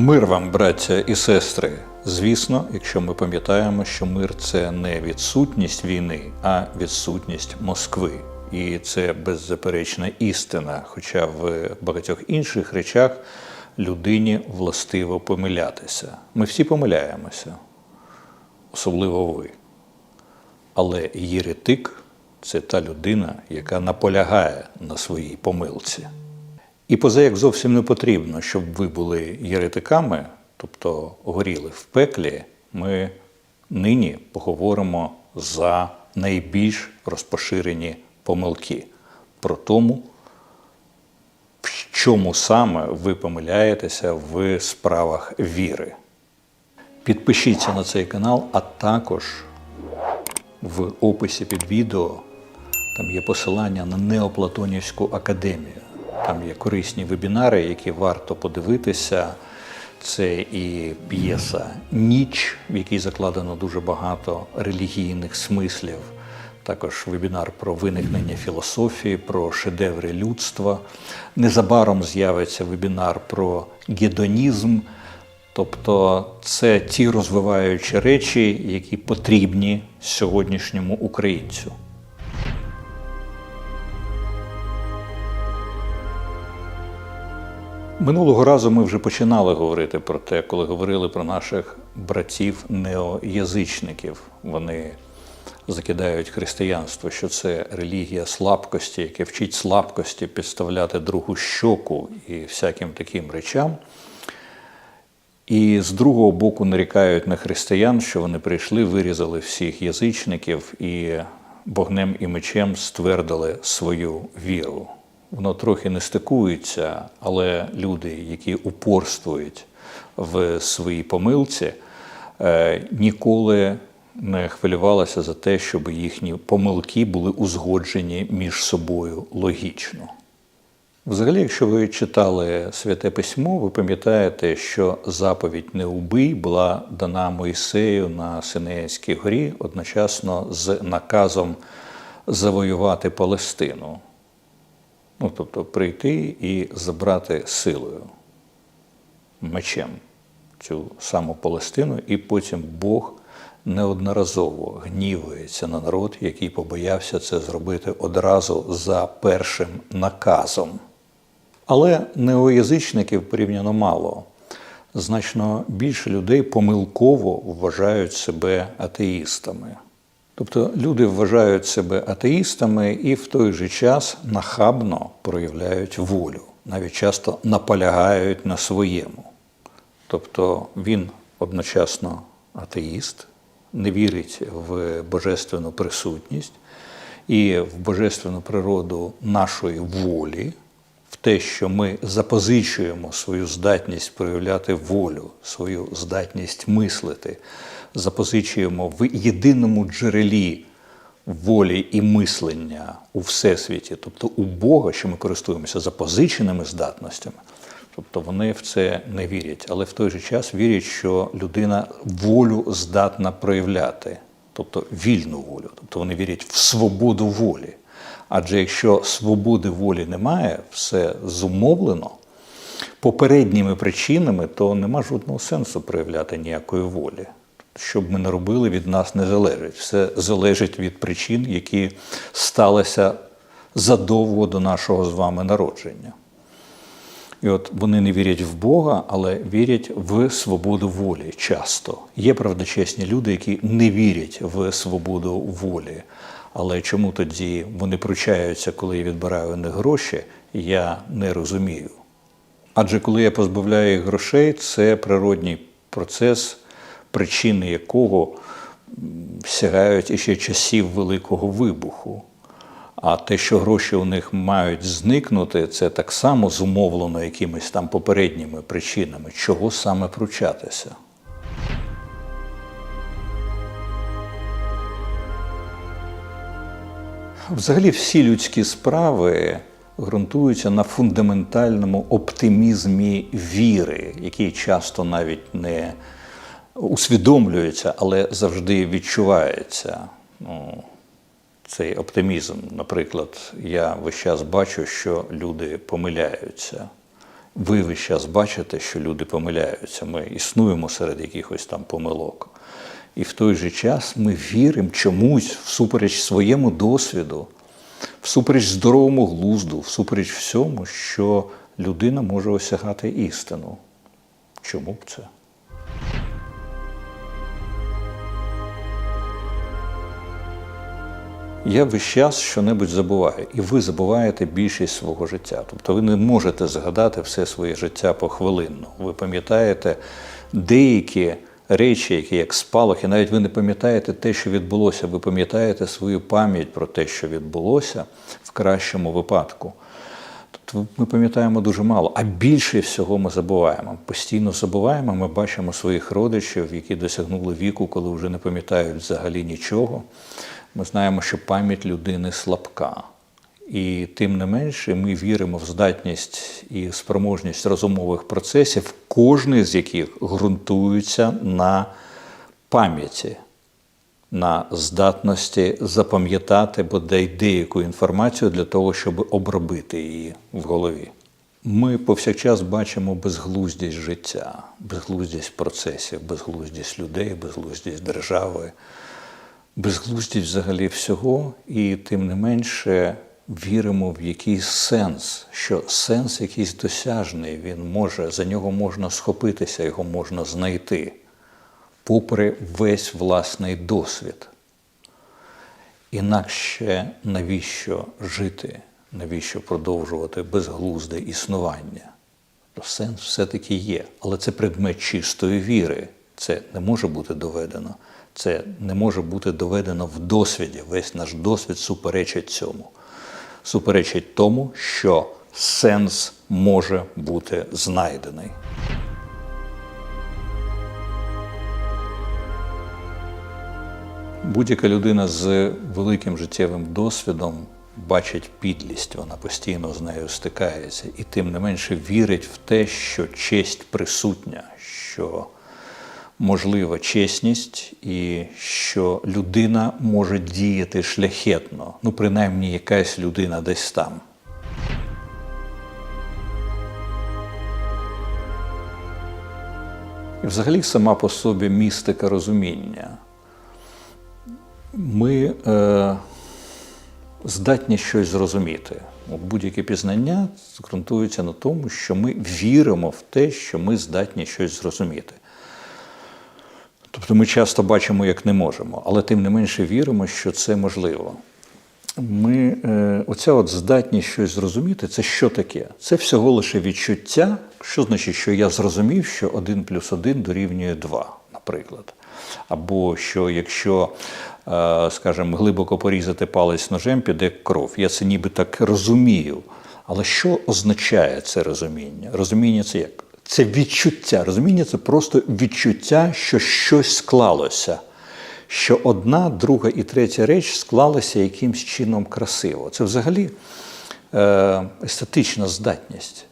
Мир вам, браття і сестри. Звісно, якщо ми пам'ятаємо, що мир це не відсутність війни, а відсутність Москви. І це беззаперечна істина. Хоча в багатьох інших речах людині властиво помилятися. Ми всі помиляємося, особливо ви. Але єретик це та людина, яка наполягає на своїй помилці. І поза як зовсім не потрібно, щоб ви були єретиками, тобто горіли в пеклі, ми нині поговоримо за найбільш розпоширені помилки про тому, в чому саме ви помиляєтеся в справах віри. Підпишіться на цей канал, а також в описі під відео там є посилання на Неоплатонівську академію. Там є корисні вебінари, які варто подивитися. Це і п'єса Ніч, в якій закладено дуже багато релігійних смислів. Також вебінар про виникнення філософії, про шедеври людства. Незабаром з'явиться вебінар про гедонізм. Тобто це ті розвиваючі речі, які потрібні сьогоднішньому українцю. Минулого разу ми вже починали говорити про те, коли говорили про наших братів неоязичників. Вони закидають християнство, що це релігія слабкості, яке вчить слабкості підставляти другу щоку і всяким таким речам. І з другого боку нарікають на християн, що вони прийшли, вирізали всіх язичників і вогнем і мечем ствердили свою віру. Воно трохи не стикується, але люди, які упорствують в своїй помилці, е, ніколи не хвилювалися за те, щоб їхні помилки були узгоджені між собою логічно. Взагалі, якщо ви читали Святе Письмо, ви пам'ятаєте, що заповідь не убий була дана Мойсею на Синеїнській горі одночасно з наказом завоювати Палестину. Ну, тобто прийти і забрати силою, мечем цю саму Палестину, і потім Бог неодноразово гнівується на народ, який побоявся це зробити одразу за першим наказом. Але неоязичників порівняно мало. Значно більше людей помилково вважають себе атеїстами. Тобто люди вважають себе атеїстами і в той же час нахабно проявляють волю, навіть часто наполягають на своєму. Тобто він одночасно атеїст, не вірить в божественну присутність і в божественну природу нашої волі, в те, що ми запозичуємо свою здатність проявляти волю, свою здатність мислити, запозичуємо в єдиному джерелі волі і мислення у всесвіті, тобто у Бога, що ми користуємося запозиченими здатностями. Тобто вони в це не вірять, але в той же час вірять, що людина волю здатна проявляти, тобто вільну волю. Тобто вони вірять в свободу волі. Адже якщо свободи волі немає, все зумовлено попередніми причинами, то нема жодного сенсу проявляти ніякої волі. Що б ми не робили, від нас не залежить. Все залежить від причин, які сталися задовго до нашого з вами народження. І от вони не вірять в Бога, але вірять в свободу волі часто. Є правдочесні люди, які не вірять в свободу волі. Але чому тоді вони пручаються, коли я відбираю них гроші, я не розумію. Адже коли я позбавляю їх грошей, це природній процес, причини якого сягають іще часів Великого вибуху. А те, що гроші у них мають зникнути, це так само зумовлено якимись там попередніми причинами, чого саме пручатися. Взагалі, всі людські справи ґрунтуються на фундаментальному оптимізмі віри, який часто навіть не усвідомлюється, але завжди відчувається. Ну, цей оптимізм. Наприклад, я весь час бачу, що люди помиляються. ви весь час бачите, що люди помиляються. Ми існуємо серед якихось там помилок. І в той же час ми віримо чомусь всупереч своєму досвіду, всупереч здоровому глузду, всупереч всьому, що людина може осягати істину. Чому б це? Я весь час щонебудь забуваю, і ви забуваєте більшість свого життя. Тобто ви не можете згадати все своє життя похвилинно. Ви пам'ятаєте деякі речі, які як спалахи, навіть ви не пам'ятаєте те, що відбулося, ви пам'ятаєте свою пам'ять про те, що відбулося в кращому випадку. Тобто ми пам'ятаємо дуже мало, а більше всього ми забуваємо. Постійно забуваємо, ми бачимо своїх родичів, які досягнули віку, коли вже не пам'ятають взагалі нічого. Ми знаємо, що пам'ять людини слабка. І тим не менше ми віримо в здатність і спроможність розумових процесів, кожний з яких ґрунтується на пам'яті, на здатності запам'ятати бодай деяку інформацію для того, щоб обробити її в голові. Ми повсякчас бачимо безглуздість життя, безглуздість процесів, безглуздість людей, безглуздість держави, безглуздість взагалі всього, і тим не менше віримо в якийсь сенс, що сенс якийсь досяжний, він може, за нього можна схопитися, його можна знайти, попри весь власний досвід. Інакше навіщо жити, навіщо продовжувати безглузде існування? То сенс все-таки є, але це предмет чистої віри. Це не може бути доведено. Це не може бути доведено в досвіді. Весь наш досвід суперечить цьому. Суперечить тому, що сенс може бути знайдений. Будь-яка людина з великим життєвим досвідом бачить підлість, вона постійно з нею стикається, і тим не менше вірить в те, що честь присутня, що можлива чесність, і що людина може діяти шляхетно, ну, принаймні, якась людина десь там. І взагалі сама по собі містика розуміння. Ми е, здатні щось зрозуміти. От Будь-яке пізнання ґрунтується на тому, що ми віримо в те, що ми здатні щось зрозуміти. Тобто ми часто бачимо, як не можемо, але тим не менше віримо, що це можливо. Ми, е, Оця от здатність щось зрозуміти, це що таке? Це всього лише відчуття, що значить, що я зрозумів, що 1 плюс 1 дорівнює 2, наприклад. Або що якщо, е, скажімо, глибоко порізати палець ножем, піде кров. Я це ніби так розумію. Але що означає це розуміння? Розуміння це як? Це відчуття. Розуміння це просто відчуття, що щось склалося. Що одна, друга і третя реч склалися якимсь чином красиво. Це взагалі е, естетична здатність.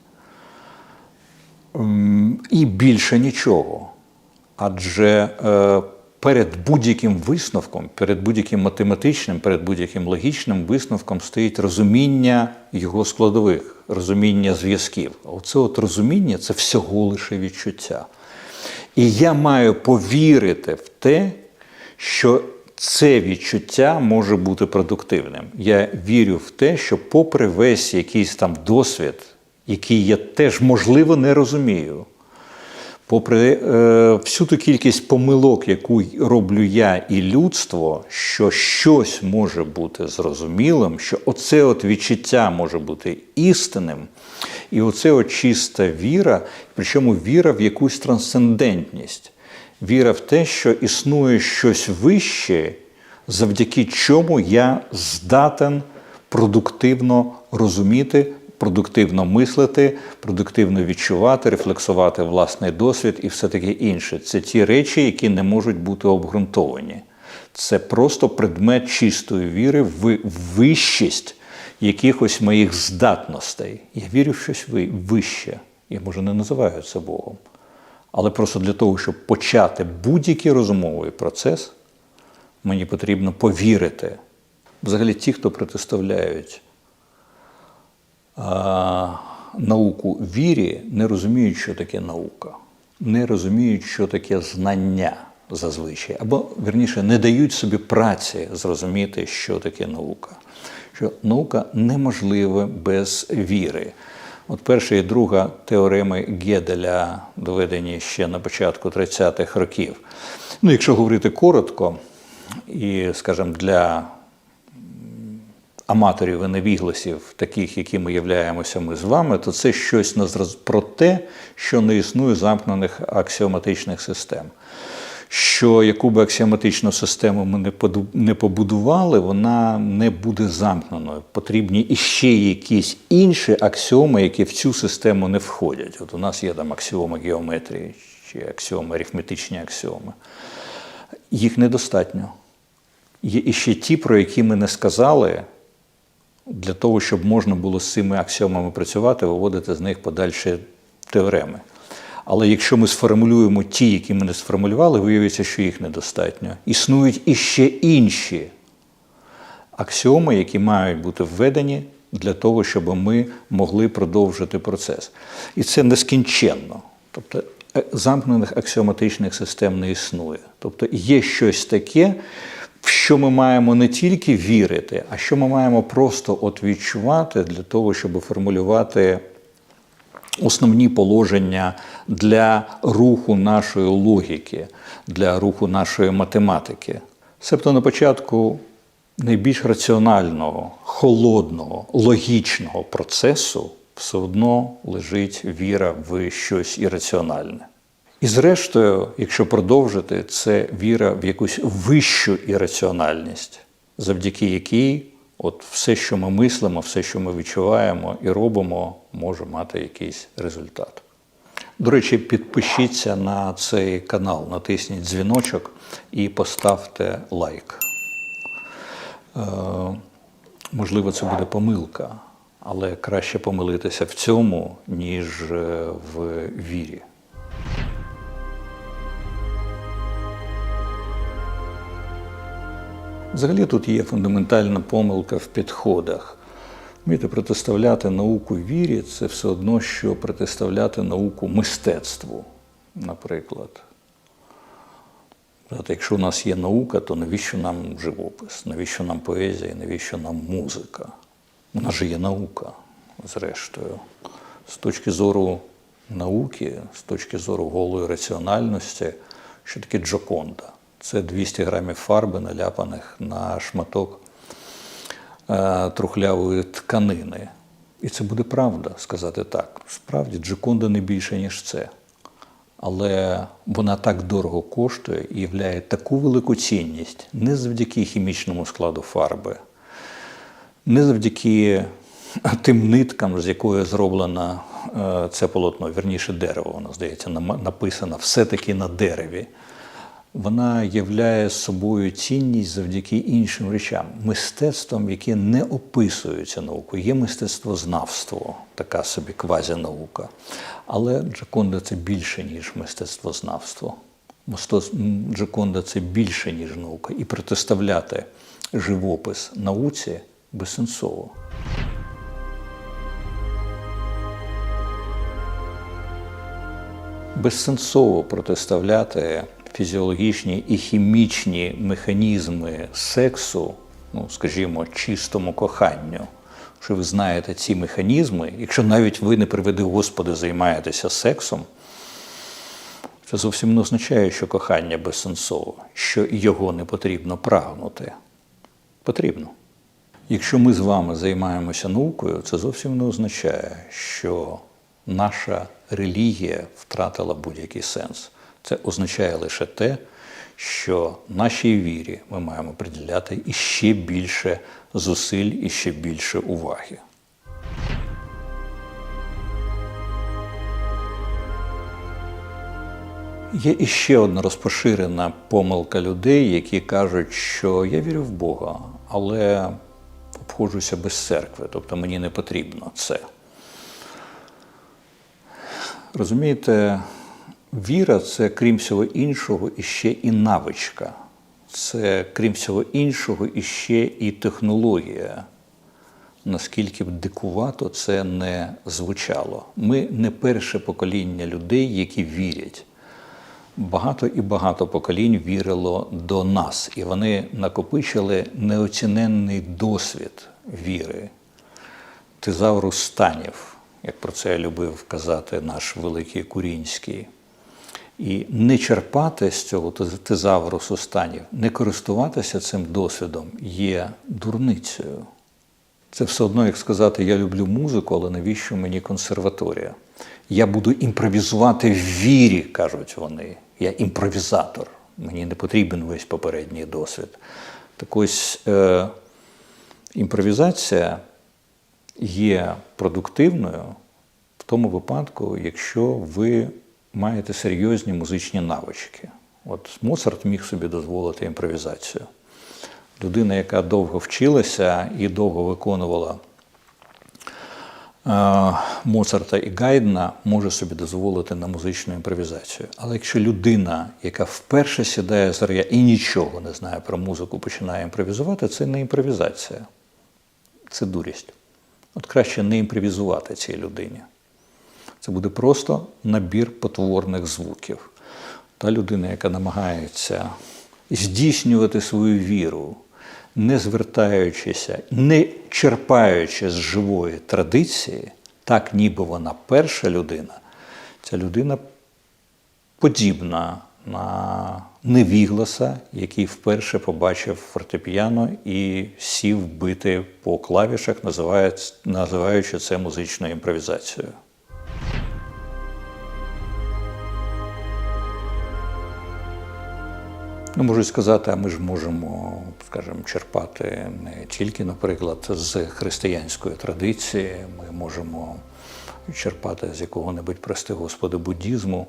І більше нічого. Адже е, перед будь-яким висновком, перед будь-яким математичним, перед будь-яким логічним висновком стоїть розуміння його складових, розуміння зв'язків. Оце от розуміння це всього лише відчуття. І я маю повірити в те, що це відчуття може бути продуктивним. Я вірю в те, що, попри весь якийсь там досвід, який я теж можливо не розумію, попри е, всю ту кількість помилок, яку роблю я і людство, що щось може бути зрозумілим, що оце от відчуття може бути істинним, і оце от чиста віра, причому віра в якусь трансцендентність, віра в те, що існує щось вище, завдяки чому я здатен продуктивно розуміти продуктивно мислити, продуктивно відчувати, рефлексувати власний досвід і все таке інше. Це ті речі, які не можуть бути обґрунтовані. Це просто предмет чистої віри в вищість якихось моїх здатностей. Я вірю в щось вище. Я може не називаю це Богом. Але просто для того, щоб почати будь-який розумовий процес, мені потрібно повірити. Взагалі, ті, хто протиставляють науку вірі, не розуміють, що таке наука, не розуміють, що таке знання зазвичай, або верніше не дають собі праці зрозуміти, що таке наука. Що наука неможлива без віри. От перша і друга теореми Геделя доведені ще на початку 30-х років. Ну, якщо говорити коротко, і, скажімо, для аматорів і невігласів, таких, якими являємося ми з вами, то це щось на зраз- про те, що не існує замкнених аксіоматичних систем. Що яку би аксіоматичну систему ми не побудували, вона не буде замкненою. Потрібні іще якісь інші аксіоми, які в цю систему не входять. От у нас є там аксіоми геометрії чи аксіоми, арифметичні аксіоми. Їх недостатньо. Є іще ті, про які ми не сказали, для того, щоб можна було з цими аксіомами працювати, виводити з них подальші теореми. Але якщо ми сформулюємо ті, які ми не сформулювали, виявиться, що їх недостатньо. Існують іще інші аксіоми, які мають бути введені для того, щоб ми могли продовжити процес. І це нескінченно. Тобто е, замкнених аксіоматичних систем не існує. Тобто є щось таке, в що ми маємо не тільки вірити, а що ми маємо просто от відчувати для того, щоб формулювати основні положення для руху нашої логіки, для руху нашої математики. Себто на початку найбільш раціонального, холодного, логічного процесу все одно лежить віра в щось ірраціональне. І зрештою, якщо продовжити, це віра в якусь вищу ірраціональність, завдяки якій от все, що ми мислимо, все, що ми відчуваємо і робимо, може мати якийсь результат. До речі, підпишіться на цей канал, натисніть дзвіночок і поставте лайк. Е, можливо, це буде помилка, але краще помилитися в цьому, ніж е, в вірі. Взагалі тут є фундаментальна помилка в підходах. Вміти протиставляти науку вірі це все одно, що протиставляти науку мистецтву, наприклад. От Якщо у нас є наука, то навіщо нам живопис, навіщо нам поезія, навіщо нам музика? Нас же є наука, зрештою. З точки зору науки, з точки зору голої раціональності, що таке Джоконда? Це 200 грамів фарби, наляпаних на шматок е, трухлявої тканини. І це буде правда сказати так. Справді, Джоконда не більше, ніж це. Але вона так дорого коштує і являє таку велику цінність не завдяки хімічному складу фарби, не завдяки тим ниткам, з якої зроблено е, це полотно, вірніше дерево, воно здається, написано все-таки на дереві. Вона являє собою цінність завдяки іншим речам, мистецтвом, яке не описується наукою. Є мистецтвознавство, така собі квазінаука. Але Джаконда це більше, ніж мистецтвознавство. Джаконда це більше, ніж наука. І протиставляти живопис науці безсенсово. безсенсово протиставляти фізіологічні і хімічні механізми сексу, ну, скажімо, чистому коханню. Що ви знаєте ці механізми, якщо навіть ви не приведи Господи, займаєтеся сексом, це зовсім не означає, що кохання безсенсово, що його не потрібно прагнути. Потрібно. Якщо ми з вами займаємося наукою, це зовсім не означає, що наша релігія втратила будь-який сенс. Це означає лише те, що нашій вірі ми маємо приділяти іще більше зусиль і ще більше уваги. Є іще одна розпоширена помилка людей, які кажуть, що я вірю в Бога, але обходжуся без церкви, тобто мені не потрібно це. Розумієте, віра це, крім всього іншого, іще і навичка. Це, крім всього іншого, іще і технологія. наскільки б дикувато це не звучало. Ми не перше покоління людей, які вірять. Багато і багато поколінь вірило до нас, і вони накопичили неоціненний досвід віри. Тезаврус станів, як про це любив казати наш великий Курінський. І не черпати з цього тезаврусу станів, не користуватися цим досвідом є дурницею. Це все одно, як сказати, я люблю музику, але навіщо мені консерваторія? Я буду імпровізувати в вірі, кажуть вони. Я імпровізатор. Мені не потрібен весь попередній досвід. Так ось е, імпровізація є продуктивною в тому випадку, якщо ви маєте серйозні музичні навички. От Моцарт міг собі дозволити імпровізацію. Людина, яка довго вчилася і довго виконувала е, Моцарта і Гайдна, може собі дозволити на музичну імпровізацію. Але якщо людина, яка вперше сідає за рояль і нічого не знає про музику, починає імпровізувати, це не імпровізація, це дурість. От краще не імпровізувати цій людині. Це буде просто набір потворних звуків. Та людина, яка намагається здійснювати свою віру, не звертаючися, не черпаючи з живої традиції, так ніби вона перша людина, ця людина подібна на невігласа, який вперше побачив фортепіано і сів бити по клавішах, називаючи це музичною імпровізацією. Ну, можуть сказати, а ми ж можемо, скажімо, черпати не тільки, наприклад, з християнської традиції, ми можемо черпати з якого-небудь, прости Господи, буддізму.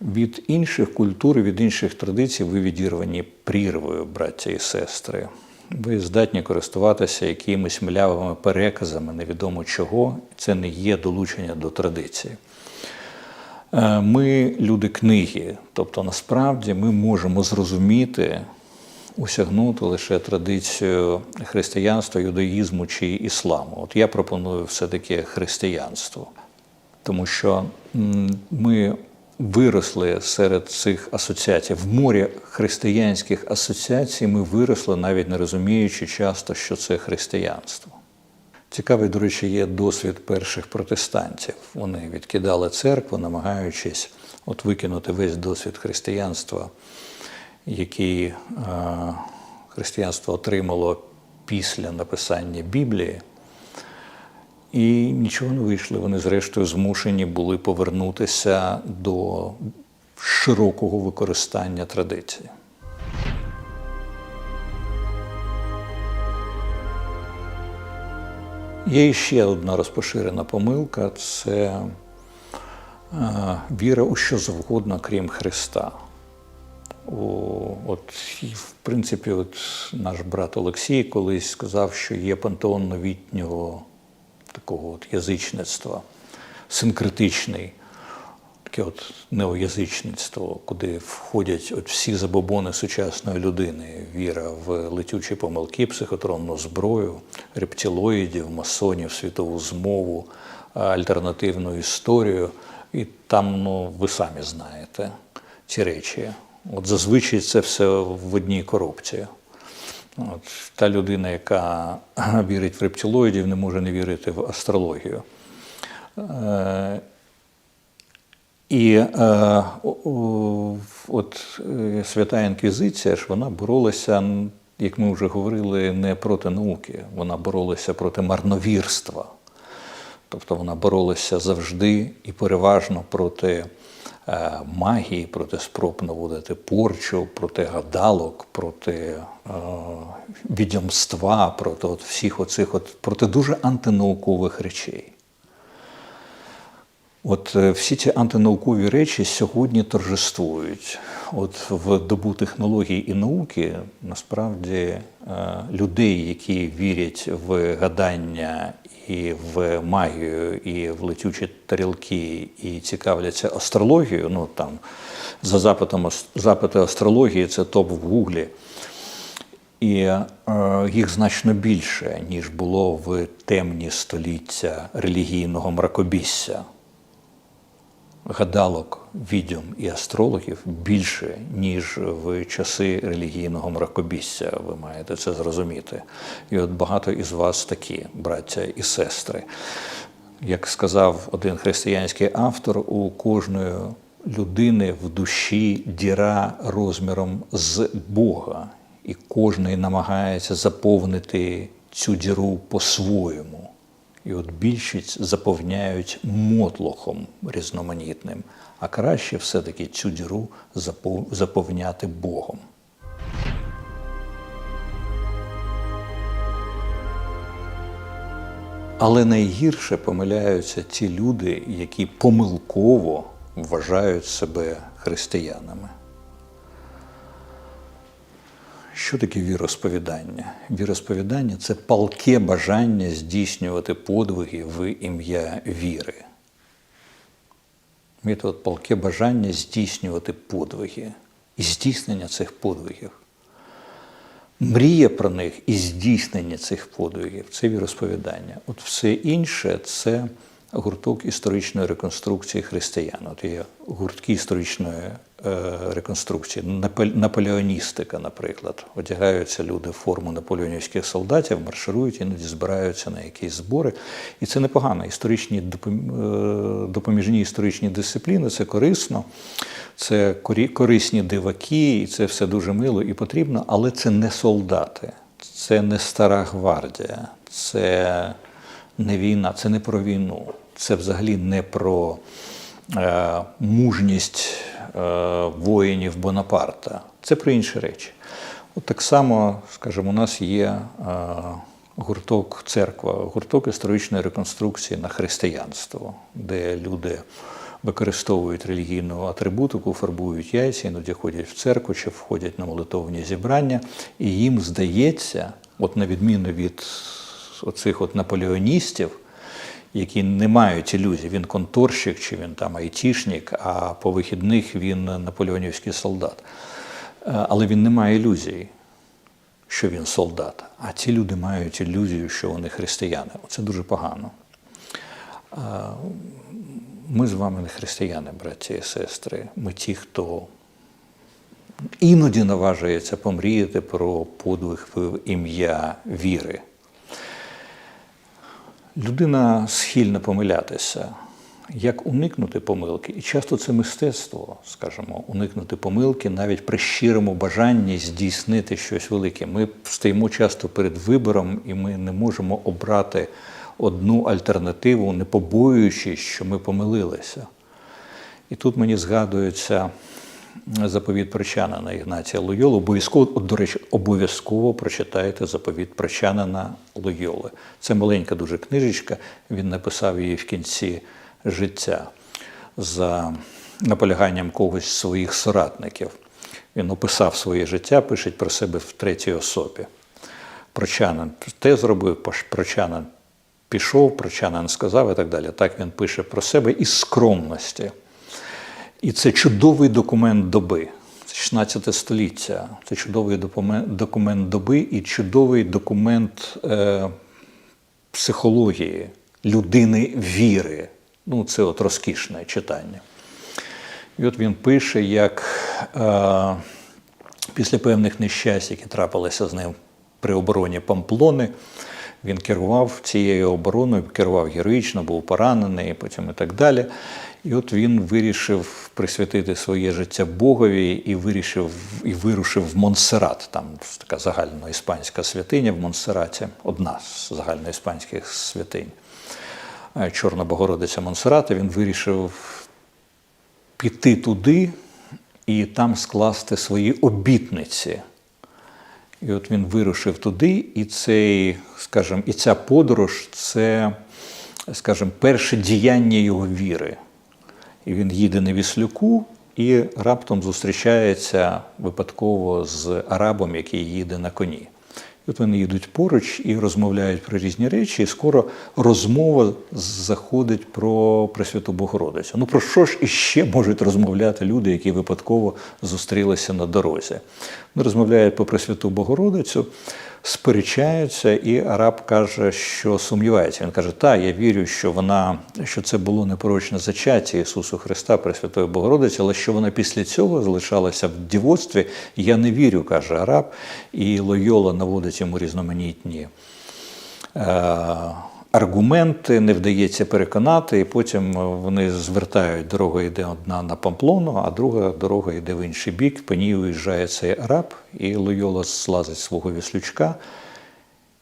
Від інших культур, від інших традицій ви відірвані прірвою, браття і сестри. Ви здатні користуватися якимись млявими переказами, невідомо чого, це не є долучення до традиції. Е, ми люди книги, тобто насправді ми можемо зрозуміти, усягнути лише традицію християнства, юдаїзму чи ісламу. От я пропоную все-таки християнство, тому що ми виросли серед цих асоціацій. В морі християнських асоціацій ми виросли, навіть не розуміючи часто, що це християнство. Цікавий, до речі, є досвід перших протестантів. Вони відкидали церкву, намагаючись от викинути весь досвід християнства, який е, християнство отримало після написання Біблії. І нічого не вийшло. Вони, зрештою, змушені були повернутися до широкого використання традиції. Є ще одна розпоширена помилка це е, віра у що завгодно, крім Христа. О, от, В принципі, от наш брат Олексій колись сказав, що є пантеон новітнього такого от язичництва, синкретичний таке от неоязичництво, куди входять от всі забобони сучасної людини: віра в летючі помилки, психотронну зброю, рептилоїдів, масонів, світову змову, альтернативну історію. І там, ну, ви самі знаєте ці речі. От зазвичай це все в одній коробці. От, Та людина, яка вірить в рептилоїдів, не може не вірити в астрологію. І е, от е, свята інквізиція ж вона боролася, як ми вже говорили, не проти науки, вона боролася проти марновірства. Тобто вона боролася завжди і переважно проти е, магії, проти спроб наводити порчу, проти гадалок, проти е, відьомства, проти от всіх оцих, от, проти дуже антинаукових речей. От е, всі ці антинаукові речі сьогодні торжествують. От в добу технологій і науки насправді е, людей, які вірять в гадання і в магію, і в летючі тарілки, і цікавляться астрологією. Ну там за запитом запити астрології це топ в Гуглі. І е, їх значно більше, ніж було в темні століття релігійного мракобісся. Гадалок, відьом і астрологів більше, ніж в часи релігійного мракобісся. Ви маєте це зрозуміти. І от багато із вас такі, браття і сестри. Як сказав один християнський автор, у кожної людини в душі діра розміром з Бога, і кожний намагається заповнити цю діру по-своєму. І от більшість заповняють мотлохом різноманітним, а краще все-таки цю діру запов- заповняти Богом. Але найгірше помиляються ті люди, які помилково вважають себе християнами. Що таке віросповідання? Віросповідання це палке бажання здійснювати подвиги в ім'я віри. Це от палке бажання здійснювати подвиги і здійснення цих подвигів. Мрія про них і здійснення цих подвигів це віросповідання. От все інше це гурток історичної реконструкції християн. От є гуртки історичної реконструкції, наполеоністика, наприклад. Одягаються люди в форму наполеонівських солдатів, марширують, іноді збираються на якісь збори. І це непогано. Історичні е, допоміжні історичні дисципліни це корисно, це корисні диваки, і це все дуже мило і потрібно, але це не солдати, це не стара гвардія, це не війна, це не про війну, це взагалі не про е, мужність е, воїнів Бонапарта. Це про інші речі. От так само, скажімо, у нас є е, гурток церква, гурток історичної реконструкції на християнство, де люди використовують релігійну атрибутику, фарбують яйця, іноді ходять в церкву чи входять на молитовні зібрання, і їм здається, от на відміну від оцих от наполеоністів, які не мають ілюзій, він конторщик чи він там айтішник, а по вихідних він наполеонівський солдат. Е, Але він не має ілюзій, що він солдат. А ці люди мають ілюзію, що вони християни. Це дуже погано. Е, Ми з вами не християни, браті і сестри. Ми ті, хто іноді наважується помріяти про подвиг в ім'я віри. Людина схильна помилятися. Як уникнути помилки? І часто це мистецтво, скажімо, уникнути помилки навіть при щирому бажанні здійснити щось велике. Ми стоїмо часто перед вибором, і ми не можемо обрати одну альтернативу, не побоюючись, що ми помилилися. І тут мені згадується заповіт прочанина Ігнатія Лойоли. Обов'язково, до речі, обов'язково прочитайте заповіт прочанина Лойоли. Це маленька дуже книжечка. Він написав її в кінці життя за наполяганням когось з своїх соратників. Він описав своє життя, пише про себе в третій особі. Прочанин те зробив, прочанин пішов, прочанин сказав і так далі. Так він пише про себе із скромності. І це чудовий документ доби. Це 16 століття. Це чудовий документ, доби і чудовий документ е, психології, людини віри. Ну, це от розкішне читання. І от він пише, як е, після певних нещасть, які трапилися з ним при обороні Памплони, він керував цією обороною, керував героїчно, був поранений, потім і так далі. І от він вирішив присвятити своє життя Богові і вирішив і вирушив в Монсерат. Там така загальноіспанська святиня в Монсераті, одна з загальноіспанських святинь. Чорна Богородиця Монсерата. Він вирішив піти туди і там скласти свої обітниці. І от він вирушив туди, і цей, скажімо, і ця подорож це, скажімо, перше діяння його віри. І він їде на Віслюку і раптом зустрічається випадково з арабом, який їде на коні. От вони їдуть поруч і розмовляють про різні речі, і скоро розмова заходить про Пресвяту Богородицю. Ну про що ж іще можуть розмовляти люди, які випадково зустрілися на дорозі? Вони розмовляють про Пресвяту Богородицю, сперечаються, і араб каже, що сумнівається. Він каже: Та, я вірю, що вона що це було непорочне зачаття Ісусу Христа, Пресвятої Богородиці, але що вона після цього залишалася в дівоцтві, я не вірю, каже араб, і Лойола наводить йому різноманітні. Е, Аргументи не вдається переконати, і потім вони звертають дорога йде одна на Памплону, а друга дорога йде в інший бік. По ній уїжджає цей араб, і Лойола злазить свого віслючка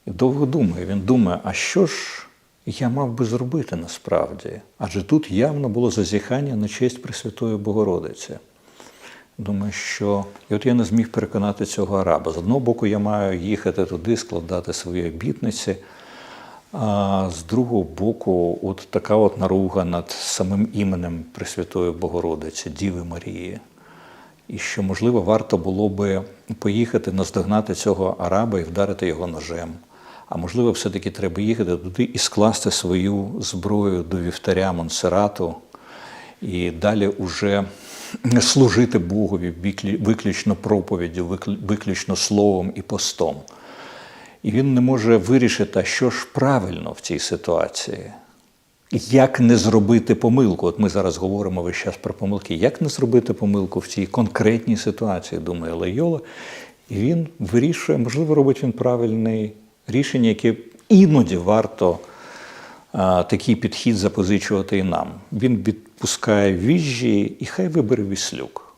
і довго думає. Він думає, а що ж я мав би зробити насправді? Адже тут явно було зазіхання на честь Пресвятої Богородиці. Думаю, що і от я не зміг переконати цього араба. З одного боку, я маю їхати туди, складати свої обітниці. А з другого боку, от така от наруга над самим іменем Пресвятої Богородиці, Діви Марії. І що, можливо, варто було би поїхати наздогнати цього араба і вдарити його ножем. А можливо, все-таки треба їхати туди і скласти свою зброю до вівтаря Монсерату і далі уже служити Богові виключно проповіддю, виклю- виключно словом і постом. І він не може вирішити, а що ж правильно в цій ситуації. Як не зробити помилку? От ми зараз говоримо весь час про помилки. Як не зробити помилку в цій конкретній ситуації, думає Лейола. І він вирішує, можливо, робить він правильне рішення, яке іноді варто а, такий підхід запозичувати і нам. Він відпускає віжжі і хай вибере віслюк.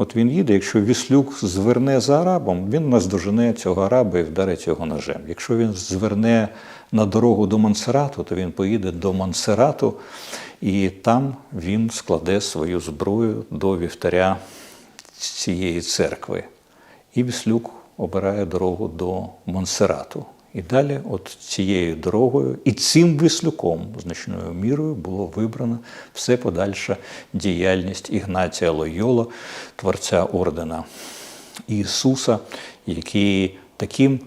От він їде, якщо Віслюк зверне за арабом, він наздожене цього араба і вдарить його ножем. Якщо він зверне на дорогу до Монсерату, то він поїде до Монсерату, і там він складе свою зброю до вівтаря цієї церкви. І Віслюк обирає дорогу до Монсерату. І далі, от цією дорогою, і цим віслюком значною мірою було вибрано все подальша діяльність Ігнатія Лойола, творця ордена Ісуса, який таким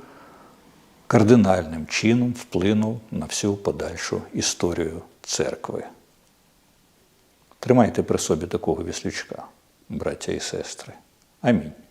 кардинальним чином вплинув на всю подальшу історію церкви. Тримайте при собі такого віслючка, браття і сестри. Амінь.